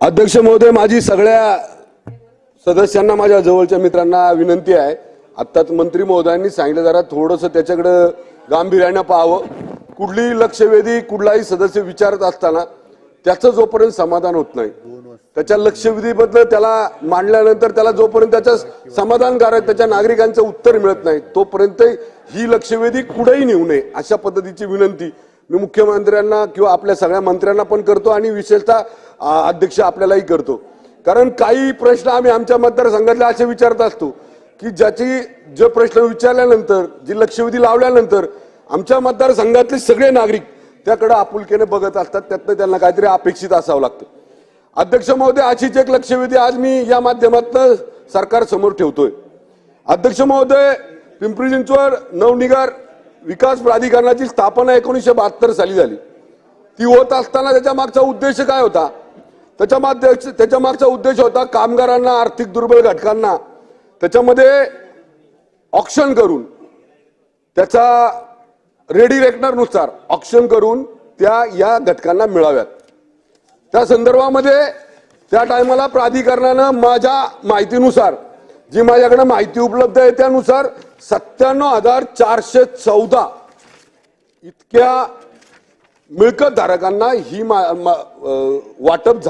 अध्यक्ष महोदय माझी सगळ्या सदस्यांना माझ्या जवळच्या मित्रांना विनंती आहे. आत्ताच मंत्री महोदयांनी सांगितलं जरा थोडंसं त्याच्याकडं गांभीर्यानं पाहावं. कुठलीही लक्षवेधी कुठलाही सदस्य विचारत असताना त्याचं जोपर्यंत समाधान होत नाही त्याच्या लक्षवेधीबद्दल त्याला मांडल्यानंतर त्याला जोपर्यंत त्याच्या समाधानकारक त्याच्या नागरिकांचं उत्तर मिळत नाही तोपर्यंत ही लक्षवेधी कुठेही नेऊ नये अशा पद्धतीची विनंती मी मुख्यमंत्र्यांना किंवा आपल्या सगळ्या मंत्र्यांना पण करतो आणि विशेषतः अध्यक्ष आपल्यालाही करतो. कारण काही प्रश्न आम्ही आमच्या मतदारसंघातले असे विचारत असतो की ज्याची जे प्रश्न विचारल्यानंतर जी लक्षवेधी लावल्यानंतर आमच्या मतदारसंघातले सगळे नागरिक त्याकडे आपुलकीने बघत असतात त्यातनं त्यांना काहीतरी अपेक्षित असावं लागतं. अध्यक्ष महोदय अशीच एक लक्षवेधी आज मी या माध्यमातून सरकार समोर ठेवतोय. अध्यक्ष महोदय पिंपरी चिंचवड नवनिगार विकास प्राधिकरणाची स्थापना एकोणीसशे बहात्तर साली झाली. ती होत असताना त्याच्या मागचा उद्देश काय होता? त्याच्या माध्य त्याच्या मागचा उद्देश होता कामगारांना आर्थिक दुर्बल घटकांना त्याच्यामध्ये ऑप्शन करून त्याचा रेडी रेकनरनुसार ऑप्शन करून त्या या घटकांना मिळाव्यात. त्या संदर्भामध्ये त्या टायमाला प्राधिकरणानं माझ्या माहितीनुसार जी माझ्याकडे माहिती उपलब्ध आहे त्यानुसार सत्त्याण्णव हजार चारशे चौदा इतक्या मिळकतधारकांना ही मा- मा- वाटप झाली.